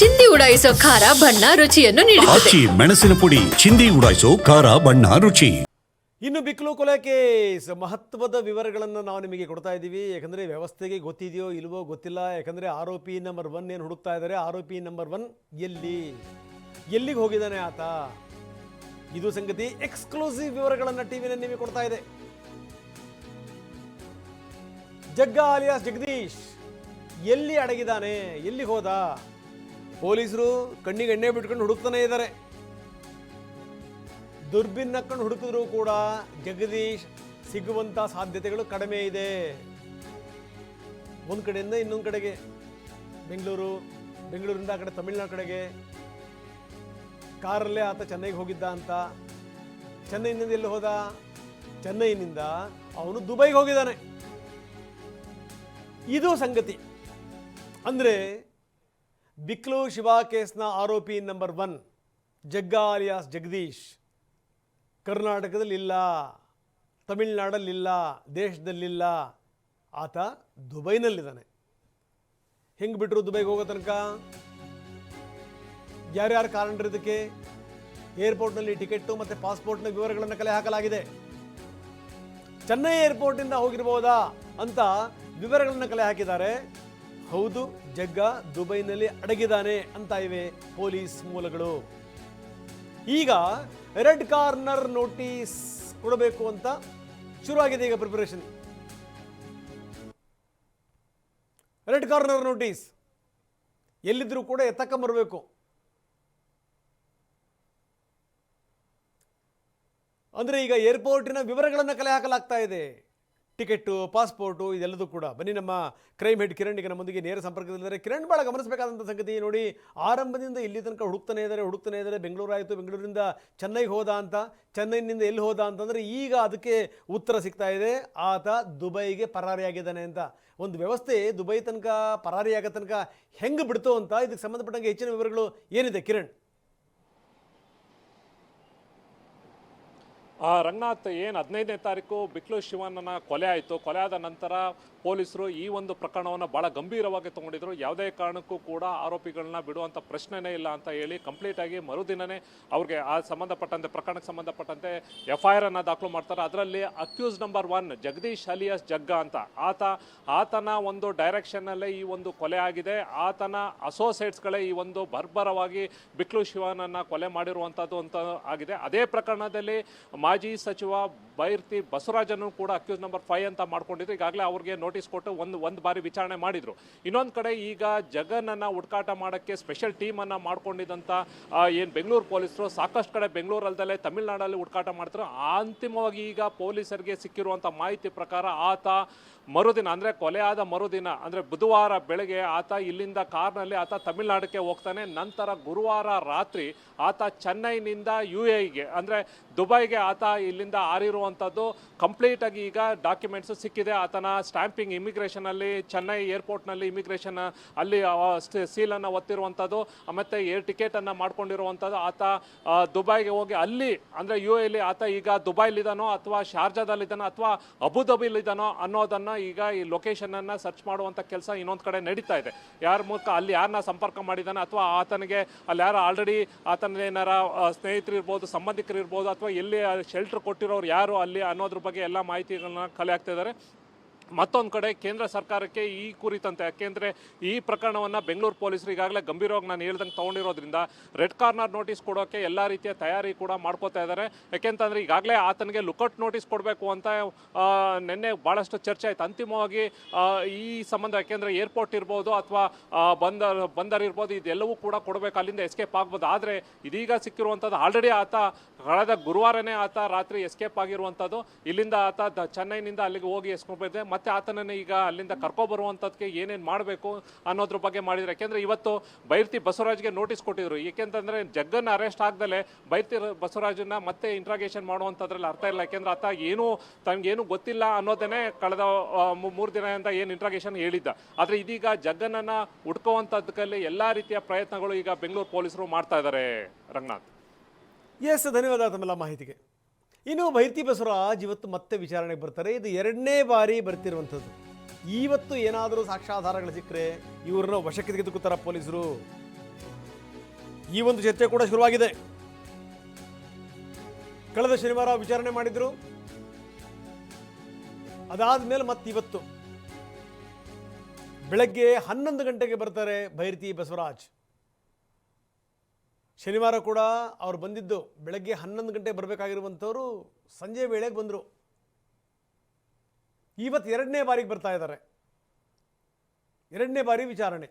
ಚಿಂದಿ ಉಡಾಯಿಸೋ ಖಾರ ಬಣ್ಣ ರುಚಿಯನ್ನು ನೀಡುತ್ತದೆ. ಆಚಿ ಮೆಣಸಿನ ಪುಡಿ ಚಿಂದಿ ಉಡಾಯಿಸೋ ಖಾರ ಬಣ್ಣ ರುಚಿ. ಇನ್ನು ಬಿಕ್ಲು ಕೊಲೆ ಕೇಸ್ ಮಹತ್ವದ ವಿವರಗಳನ್ನು ನಾವು ನಿಮಗೆ ಕೊಡ್ತಾ ಇದ್ದೀವಿ. ಯಾಕಂದರೆ ವ್ಯವಸ್ಥೆಗೆ ಗೊತ್ತಿದೆಯೋ ಇಲ್ವೋ ಗೊತ್ತಿಲ್ಲ. ಯಾಕಂದರೆ ಆರೋಪಿ ನಂಬರ್ ಒನ್ ಏನು ಹುಡುಕ್ತಾ ಇದ್ದಾರೆ? ಆರೋಪಿ ನಂಬರ್ ಒನ್ ಎಲ್ಲಿ? ಎಲ್ಲಿಗೆ ಹೋಗಿದ್ದಾನೆ ಆತ? ಇದು ಸಂಗತಿ ಎಕ್ಸ್ಕ್ಲೂಸಿವ್ ವಿವರಗಳನ್ನು ಟಿ ವಿನಲ್ಲಿ ನಿಮಗೆ ಕೊಡ್ತಾ ಇದೆ. ಜಗ್ಗ ಆಲಿಯಾಸ್ ಜಗದೀಶ್ ಎಲ್ಲಿ ಅಡಗಿದ್ದಾನೆ? ಎಲ್ಲಿ ಹೋದ? ಪೊಲೀಸರು ಕಣ್ಣಿಗೆ ಎಣ್ಣೆ ಬಿಟ್ಕೊಂಡು ಹುಡುಕ್ತಾನೆ ಇದ್ದಾರೆ. ದುರ್ಬಿನ್ ನಕ್ಕೊಂಡು ಹುಡುಕಿದ್ರು ಕೂಡ ಜಗದೀಶ್ ಸಿಗುವಂತ ಸಾಧ್ಯತೆಗಳು ಕಡಿಮೆ ಇದೆ. ಒಂದು ಕಡೆಯಿಂದ ಇನ್ನೊಂದು ಕಡೆಗೆ. ಬೆಂಗಳೂರು, ಬೆಂಗಳೂರಿಂದ ಆ ಕಡೆ ತಮಿಳ್ನಾಡು ಕಡೆಗೆ. ಕಾರಲ್ಲೇ ಆತ ಚೆನ್ನೈಗೆ ಹೋಗಿದ್ದ ಅಂತ. ಚೆನ್ನೈನಿಂದ ಎಲ್ಲಿ ಹೋದ? ಚೆನ್ನೈನಿಂದ ಅವನು ದುಬೈಗೆ ಹೋಗಿದ್ದಾನೆ. ಇದು ಸಂಗತಿ. ಅಂದರೆ ಬಿಕ್ಲು ಶಿವ ಕೇಸ್ನ ಆರೋಪಿ number one, Jagga alias Jagadish. ಕರ್ನಾಟಕದಲ್ಲಿಲ್ಲ, ತಮಿಳ್ನಾಡಲ್ಲಿಲ್ಲ, ದೇಶದಲ್ಲಿಲ್ಲ, ಆತ ದುಬೈನಲ್ಲಿದ್ದಾನೆ. ಹೆಂಗೆ ಬಿಟ್ಟರು ದುಬೈಗೆ ಹೋಗೋ ತನಕ? ಯಾರ್ಯಾರು ಯಾರು ಇದಕ್ಕೆ? ಏರ್ಪೋರ್ಟ್ನಲ್ಲಿ ಟಿಕೆಟ್ಟು ಮತ್ತು ಪಾಸ್ಪೋರ್ಟ್ನ ವಿವರಗಳನ್ನು ಕಲೆ ಹಾಕಲಾಗಿದೆ. ಚೆನ್ನೈ ಏರ್ಪೋರ್ಟಿಂದ ಹೋಗಿರ್ಬೋದಾ ಅಂತ ವಿವರಗಳನ್ನು ಕಲೆ ಹಾಕಿದ್ದಾರೆ. ಹೌದು, ಜಗ್ಗ ದುಬೈನಲ್ಲಿ ಅಡಗಿದ್ದಾನೆ ಅಂತ ಇವೆ ಪೊಲೀಸ್ ಮೂಲಗಳು. ಈಗ ರೆಡ್ ಕಾರ್ನರ್ ನೋಟಿಸ್ ಕೊಡಬೇಕು ಅಂತ ಶುರುವಾಗಿದೆ ಈಗ ಪ್ರಿಪರೇಷನ್ ರೆಡ್ ಕಾರ್ನರ್ ನೋಟಿಸ್. ಎಲ್ಲಿದ್ರೂ ಕೂಡ ಎತ್ತಕೊಂಬರ್ಬೇಕು ಅಂದರೆ ಈಗ ಏರ್ಪೋರ್ಟಿನ ವಿವರಗಳನ್ನು ಕಲೆ ಹಾಕಲಾಗ್ತಾ ಇದೆ. ಟಿಕೆಟ್ಟು, ಪಾಸ್ಪೋರ್ಟು, ಇದೆಲ್ಲದೂ ಕೂಡ. ಬನ್ನಿ ನಮ್ಮ ಕ್ರೈಮ್ ಹೆಡ್ ಕಿರಣ್ ಈಗ ನಮ್ಮೊಂದಿಗೆ ನೇರ ಸಂಪರ್ಕದಲ್ಲಿದ್ದಾರೆ. ಕಿರಣ್ ಭಾಳ ಗಮನಿಸಬೇಕಾದಂಥ ಸಂಗತಿ ನೋಡಿ, ಆರಂಭದಿಂದ ಇಲ್ಲಿ ತನಕ ಹುಡುಕ್ತಾನೆ ಇದ್ದಾರೆ ಹುಡುಕ್ತಾನೆ ಇದ್ದಾರೆ. ಬೆಂಗಳೂರು ಆಯಿತು ಬೆಂಗಳೂರಿಂದ ಚೆನ್ನೈಗೆ ಹೋದ ಅಂತ. ಚೆನ್ನೈನಿಂದ ಎಲ್ಲಿ ಹೋದ ಅಂತಂದರೆ ಈಗ ಅದಕ್ಕೆ ಉತ್ತರ ಸಿಗ್ತಾ ಇದೆ. ಆತ ದುಬೈಗೆ ಪರಾರಿಯಾಗಿದ್ದಾನೆ ಅಂತ. ಒಂದು ವ್ಯವಸ್ಥೆ ದುಬೈ ತನಕ ಪರಾರಿಯಾಗೋ ತನಕ ಹೆಂಗೆ ಬಿಡ್ತು ಅಂತ ಇದಕ್ಕೆ ಸಂಬಂಧಪಟ್ಟಂಗೆ ಹೆಚ್ಚಿನ ವಿವರಗಳು ಏನಿದೆ ಕಿರಣ್? ಆ ರಂಗನಾಥ್ ಏನು ಹದಿನೈದನೇ ತಾರೀಕು ಬಿಕ್ಲು ಶಿವನನ್ನ ಕೊಲೆ ಆಯಿತು. ಕೊಲೆ ಆದ ನಂತರ ಪೊಲೀಸರು ಈ ಒಂದು ಪ್ರಕರಣವನ್ನು ಭಾಳ ಗಂಭೀರವಾಗಿ ತಗೊಂಡಿದ್ರು. ಯಾವುದೇ ಕಾರಣಕ್ಕೂ ಕೂಡ ಆರೋಪಿಗಳನ್ನ ಬಿಡುವಂಥ ಪ್ರಶ್ನೆನೇ ಇಲ್ಲ ಅಂತ ಹೇಳಿ ಕಂಪ್ಲೀಟಾಗಿ ಮರುದಿನನೇ ಅವ್ರಿಗೆ ಆ ಸಂಬಂಧಪಟ್ಟಂತೆ, ಪ್ರಕರಣಕ್ಕೆ ಸಂಬಂಧಪಟ್ಟಂತೆ ಎಫ್ ಐ ಆರ್ ಅನ್ನು ದಾಖಲು ಮಾಡ್ತಾರೆ. ಅದರಲ್ಲಿ accuse number one Jagadish alias Jagga ಅಂತ. ಆತ, ಆತನ ಒಂದು ಡೈರೆಕ್ಷನ್ನಲ್ಲೇ ಈ ಒಂದು ಕೊಲೆ ಆಗಿದೆ. ಆತನ ಅಸೋಸಿಯೇಟ್ಸ್ಗಳೇ ಈ ಒಂದು ಬರ್ಬರವಾಗಿ ಬಿಕ್ಲು ಶಿವನನ್ನು ಕೊಲೆ ಮಾಡಿರುವಂಥದ್ದು ಅಂತ ಆಗಿದೆ. ಅದೇ ಪ್ರಕರಣದಲ್ಲಿ ಮಾಜಿ ಸಚಿವ ಬೈರ್ತಿ ಬಸವರಾಜನ್ನು ಕೂಡ ಅಕ್ಯೂಸ್ ನಂಬರ್ ಫೈವ್ ಅಂತ ಮಾಡ್ಕೊಂಡಿದ್ರು. ಈಗಾಗಲೇ ಅವ್ರಿಗೆ ನೋಟಿಸ್ ಕೊಟ್ಟು ಒಂದು ಒಂದು ಬಾರಿ ವಿಚಾರಣೆ ಮಾಡಿದ್ರು. ಇನ್ನೊಂದು ಕಡೆ ಈಗ ಜಗನನ್ನು ಹುಡುಕಾಟ ಮಾಡೋಕ್ಕೆ ಸ್ಪೆಷಲ್ ಟೀಮನ್ನು ಮಾಡ್ಕೊಂಡಿದ್ದಂಥ ಏನು ಬೆಂಗಳೂರು ಪೊಲೀಸರು, ಸಾಕಷ್ಟು ಕಡೆ ಬೆಂಗಳೂರು ತಮಿಳುನಾಡಲ್ಲಿ ಹುಡುಕಾಟ ಮಾಡ್ತಾರೆ ಅಂತಿಮವಾಗಿ ಈಗ ಪೊಲೀಸರಿಗೆ ಸಿಕ್ಕಿರುವಂಥ ಮಾಹಿತಿ ಪ್ರಕಾರ ಆತ ಮರುದಿನ, ಅಂದರೆ ಕೊಲೆ ಆದ ಮರುದಿನ, ಅಂದರೆ ಬುಧವಾರ ಬೆಳಗ್ಗೆ ಆತ ಇಲ್ಲಿಂದ ಕಾರ್ನಲ್ಲಿ ಆತ ತಮಿಳುನಾಡಕ್ಕೆ ಹೋಗ್ತಾನೆ. ನಂತರ ಗುರುವಾರ ರಾತ್ರಿ ಆತ ಚೆನ್ನೈನಿಂದ ಯು ಎಗೆ ಅಂದರೆ ದುಬೈಗೆ ಆತ ಇಲ್ಲಿಂದ ಆರಿರುವಂಥದ್ದು. ಕಂಪ್ಲೀಟ್ ಆಗಿ ಈಗ ಡಾಕ್ಯುಮೆಂಟ್ಸ್ ಸಿಕ್ಕಿದೆ. ಆತನ ಸ್ಟ್ಯಾಂಪಿಂಗ್ ಇಮಿಗ್ರೇಷನಲ್ಲಿ ಚೆನ್ನೈ ಏರ್ಪೋರ್ಟ್ನಲ್ಲಿ ಇಮಿಗ್ರೇಷನ್ ಅಲ್ಲಿ ಸೀಲನ್ನು ಒತ್ತಿರುವಂಥದ್ದು. ಮತ್ತು ಏರ್ ಟಿಕೆಟನ್ನು ಮಾಡ್ಕೊಂಡಿರುವಂಥದ್ದು. ಆತ ದುಬೈಗೆ ಹೋಗಿ ಅಲ್ಲಿ, ಅಂದರೆ ಯು ಎಲ್ಲಿ ಆತ ಈಗ ದುಬೈಲಿದ್ದಾನೋ ಅಥವಾ ಶಾರ್ಜಾದಲ್ಲಿದ್ದಾನೋ ಅಥವಾ ಅಬುದಾಬಿಲಿದ್ದಾನೋ ಅನ್ನೋದನ್ನು ಈಗ ಈ ಲೊಕೇಶನನ್ನು ಸರ್ಚ್ ಮಾಡುವಂಥ ಕೆಲಸ ಇನ್ನೊಂದು ಕಡೆ ನಡೀತಾ ಇದೆ. ಯಾರ ಮೂಲಕ, ಅಲ್ಲಿ ಯಾರನ್ನ ಸಂಪರ್ಕ ಮಾಡಿದ್ದಾನೆ ಅಥವಾ ಆತನಿಗೆ, ಅಲ್ಲಿ ಯಾರು ಆಲ್ರೆಡಿ ಆತನ ಏನಾರ ಸ್ನೇಹಿತರು ಇರ್ಬೋದು ಸಂಬಂಧಿಕರು ಇರ್ಬೋದು ಅಥವಾ ಎಲ್ಲಿ ಶೆಲ್ಟರ್ ಕೊಟ್ಟಿರೋರು ಯಾರು ಅಲ್ಲಿ ಅನ್ನೋದ್ರ ಬಗ್ಗೆ ಎಲ್ಲ ಮಾಹಿತಿಗಳನ್ನ ಕಲೆ ಹಾಕ್ತಾ ಇದ್ದಾರೆ. ಮತ್ತೊಂದು ಕಡೆ ಕೇಂದ್ರ ಸರ್ಕಾರಕ್ಕೆ ಈ ಕುರಿತಂತೆ, ಯಾಕೆಂದರೆ ಈ ಪ್ರಕರಣವನ್ನು ಬೆಂಗಳೂರು ಪೊಲೀಸರು ಈಗಾಗಲೇ ಗಂಭೀರವಾಗಿ ನಾನು ಹೇಳ್ದಂಗೆ ತೊಗೊಂಡಿರೋದ್ರಿಂದ ರೆಡ್ ಕಾರ್ನರ್ ನೋಟಿಸ್ ಕೊಡೋಕ್ಕೆ ಎಲ್ಲ ರೀತಿಯ ತಯಾರಿ ಕೂಡ ಮಾಡ್ಕೋತಾ ಇದ್ದಾರೆ ಯಾಕೆಂತಂದರೆ ಈಗಾಗಲೇ ಆತನಿಗೆ ಲುಕೌಟ್ ನೋಟಿಸ್ ಕೊಡಬೇಕು ಅಂತ ನಿನ್ನೆ ಭಾಳಷ್ಟು ಚರ್ಚೆ ಆಯ್ತು. ಅಂತಿಮವಾಗಿ ಈ ಸಂಬಂಧ, ಯಾಕೆಂದರೆ ಏರ್ಪೋರ್ಟ್ ಇರ್ಬೋದು ಅಥವಾ ಬಂದರ್ ಬಂದರ್ ಇರ್ಬೋದು, ಇದೆಲ್ಲವೂ ಕೂಡ ಕೊಡಬೇಕು, ಅಲ್ಲಿಂದ ಎಸ್ಕೇಪ್ ಆಗ್ಬೋದು. ಆದರೆ ಇದೀಗ ಸಿಕ್ಕಿರುವಂಥದ್ದು ಆಲ್ರೆಡಿ ಆತ, ಕಳೆದ ಗುರುವಾರನೇ ಆತ ರಾತ್ರಿ ಎಸ್ಕೇಪ್ ಆಗಿರುವಂಥದ್ದು ಇಲ್ಲಿಂದ ಆತ ಚೆನ್ನೈನಿಂದ ಅಲ್ಲಿಗೆ ಹೋಗಿ ಎಸ್ಕೇಪ್ ಇದೆ ಮತ್ತೆ ಆತನನ್ನು ಈಗ ಅಲ್ಲಿಂದ ಕರ್ಕೊಬರುವಂಥದ್ದಕ್ಕೆ ಏನೇನು ಮಾಡಬೇಕು ಅನ್ನೋದ್ರ ಬಗ್ಗೆ ಮಾಡಿದ್ರು. ಯಾಕೆಂದರೆ ಇವತ್ತು ಬೈರ್ತಿ ಬಸವರಾಜ್ಗೆ ನೋಟಿಸ್ ಕೊಟ್ಟಿದ್ರು. ಏಕೆಂತಂದ್ರೆ ಜಗ್ಗನ್ನ ಅರೆಸ್ಟ್ ಆಗದಲೆ ಬೈರ್ತಿ ಬಸವರಾಜನ್ನ ಮತ್ತೆ ಇಂಟ್ರಾಗೇಷನ್ ಮಾಡುವಂಥದ್ರಲ್ಲಿ ಅರ್ಥ ಇಲ್ಲ. ಯಾಕೆಂದರೆ ಆತ ಏನು ತಮಗೇನು ಗೊತ್ತಿಲ್ಲ ಅನ್ನೋದನ್ನೇ ಕಳೆದ ಮೂರು ದಿನದಿಂದ ಏನು ಇಂಟ್ರಾಗೇಷನ್ ಹೇಳಿದ್ದ. ಆದರೆ ಇದೀಗ ಜಗ್ಗನನ್ನು ಹುಡ್ಕುವಂಥದ್ದಕ್ಕಲ್ಲಿ ಎಲ್ಲ ರೀತಿಯ ಪ್ರಯತ್ನಗಳು ಈಗ ಬೆಂಗಳೂರು ಪೊಲೀಸರು ಮಾಡ್ತಾ ಇದ್ದಾರೆ ರಂಗನಾಥ್. ಎಸ್ ಧನ್ಯವಾದ ತಮ್ಮೆಲ್ಲ ಮಾಹಿತಿಗೆ. ಇನ್ನು ಭೈರ್ತಿ ಬಸವರಾಜ್ ಇವತ್ತು ಮತ್ತೆ ವಿಚಾರಣೆಗೆ ಬರ್ತಾರೆ. ಇದು ಎರಡನೇ ಬಾರಿ ಬರ್ತಿರುವಂಥದ್ದು. ಇವತ್ತು ಏನಾದರೂ ಸಾಕ್ಷ್ಯಾಧಾರಗಳು ಸಿಕ್ಕರೆ ಇವ್ರನ್ನ ವಶಕ್ಕೆ ತೆಗೆದುಕೊತಾರ ಪೊಲೀಸರು? ಈ ಒಂದು ಚರ್ಚೆ ಕೂಡ ಶುರುವಾಗಿದೆ. ಕಳೆದ ಶನಿವಾರ ವಿಚಾರಣೆ ಮಾಡಿದ್ರು. ಅದಾದ ಮೇಲೆ ಮತ್ತಿವತ್ತು ಬೆಳಗ್ಗೆ ಹನ್ನೊಂದು ಗಂಟೆಗೆ ಬರ್ತಾರೆ ಭೈರತಿ ಬಸವರಾಜ್. ಶನಿವಾರ ಕೂಡ ಅವ್ರು ಬಂದಿದ್ದು ಬೆಳಗ್ಗೆ ಹನ್ನೊಂದು ಗಂಟೆ ಬರಬೇಕಾಗಿರುವಂಥವ್ರು ಸಂಜೆ ವೇಳೆಗೆ ಬಂದರು. ಇವತ್ತು ಎರಡನೇ ಬಾರಿಗೆ ಬರ್ತಾ ಇದ್ದಾರೆ. ಎರಡನೇ ಬಾರಿ ವಿಚಾರಣೆ.